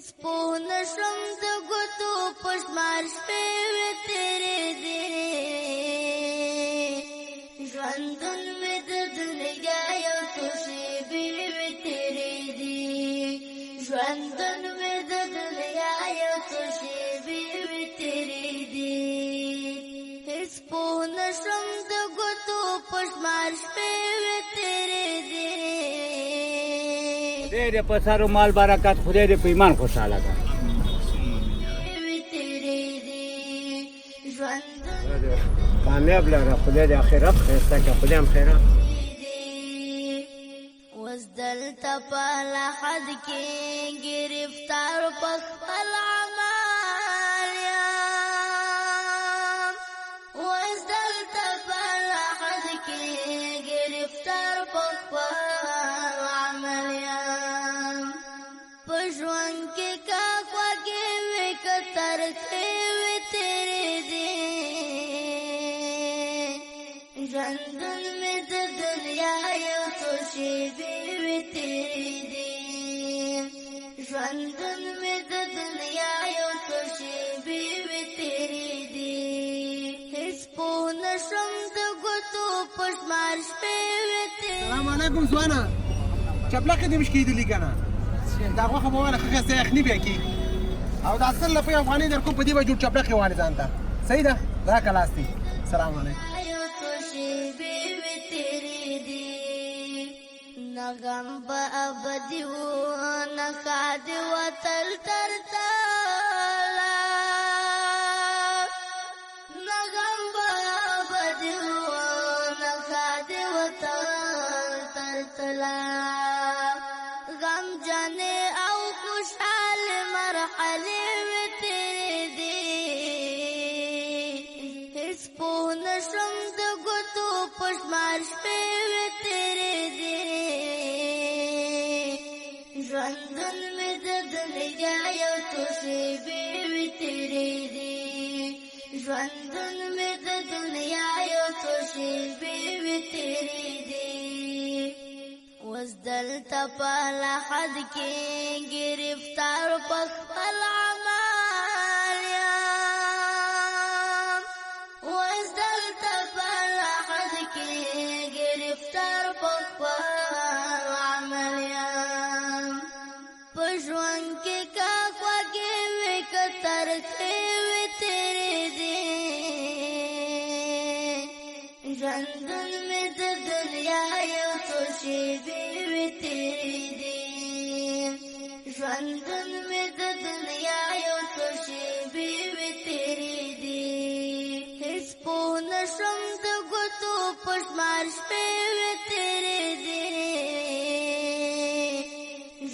هیڅ پوه نشم د ګوتو پشمار شپې وې تیرې دي ژوندون مې د دنیا یو څو شېبې وې تیرې دي ژوندون خدای دې په سر او مال برکت خدای دې په ایمان خوشاله کړي کامیاب لره خدای دې اخرت خسته کړي خدای هم خیرات وز دلتا په لحد کې گرفتار په خپل عمل ژوندون مې د دنیا یو څو شېبې وې تیرې دي ژوندون مې د دنیا یو څو شېبې وې تیرې دي هیڅ پوه نشم د ګوتو پشمار شپې وې تیرې سلام علیکم سوانا چپلقې دې مش کېدلې کنه دا غوښه به والا ښه څه یخني بیا کی او دا اصل لپاره افغاني در کوم په دې به جوړ چپلقې والی ځان ته. صحیح ده؟ دا کلاستي سلام علیکم یو څو شېبې وې تیرې دي نه غم به ابدي و نه ښاد وتل تر پشمار شپې وې تیرې دي ژوندون مې د دنیا یو څو شېبې وې تیرې دي ژوندون مې د دنیا یو څو شېبې وې تیرې دي وز دلتا په لحد کې گرفتار په ژوند کې کا خوږې وې کتر وې تیرې دي ژوندون مې د دنیا یو څو شېبې وې تیرې دي ژوندون مې د دنیا یو څو شېبې وې تیرې دي هیڅ پوه نشم د ګوتو پشمار شپې وې تیرې دي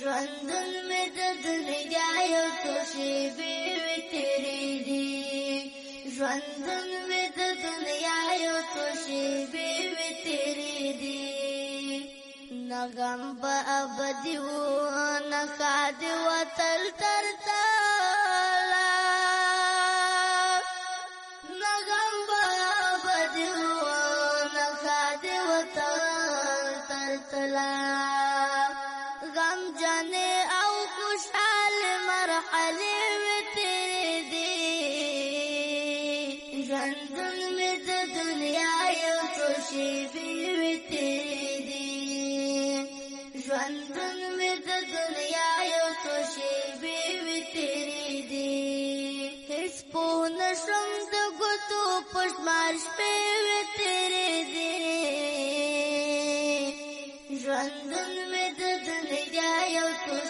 ژوندون مې د دنیا یو څو شېبې وې تیرې دي ژوندون مې د دنیا یو څو شېبې وې تیرې دي نه غم به ابدي و نه ښاد وتل تر تله نه غم به ابدي و نه ښاد وتل تر تله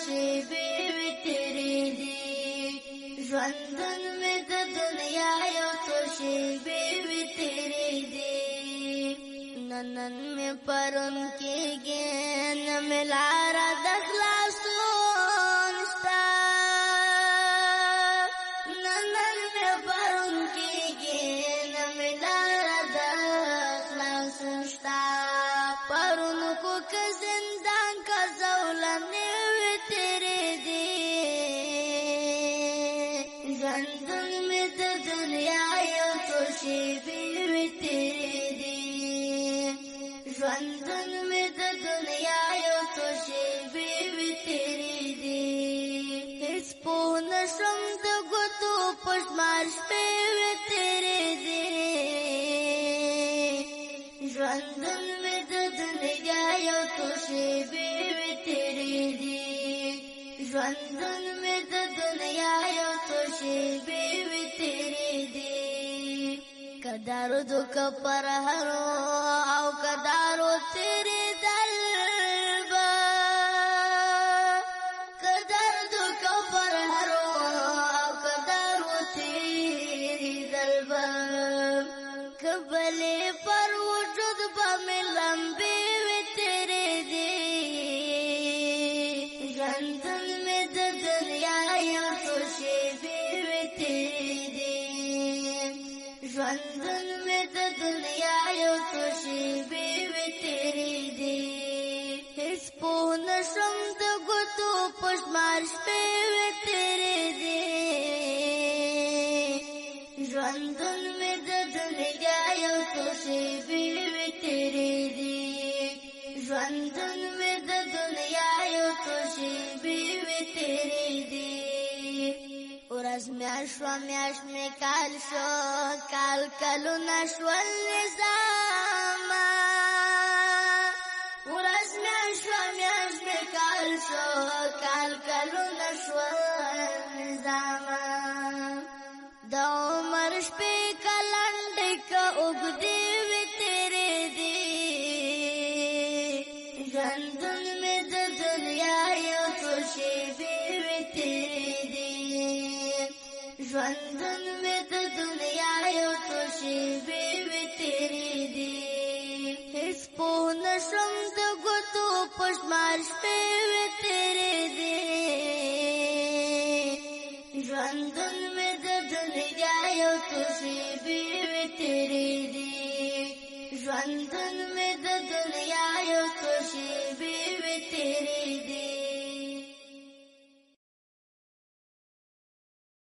یو څو شېبې وې تیرې دي ژوندون مې د دنیا یو څو شېبې وې تیرې دي ننن مې پرون کېږي نه مې لاره د ژوندون مې د دنیا یو څو شېبې وې تیرې دي ژوندون مې د دنیا یو څو شېبې وې تیرې دي هیڅ پوه نشم د ګوتو پښمار شپې ژوندون مې د دنیا یو څو شېبې وې تیرې دي کدارو دک پر هرو او کدارو تیرې ژوندون مې د دنیا یو څو شېبې وې تیرې دي هیڅ پوه نشم د ګوتو پشمار شپې وې تیرې دي ژوندون مې د دنیا یو څو شېبې وې تیرې دي ژوندون مې د دنیا یو څو شېبې وې تیرې دي ورځ میاشت شوه میاشت مې کال شو کال کلونه شول نظامه دنیا یو څو شېبې وې تیرې دي ژوندون مې د دنیا یو څو شېبې وې تیرې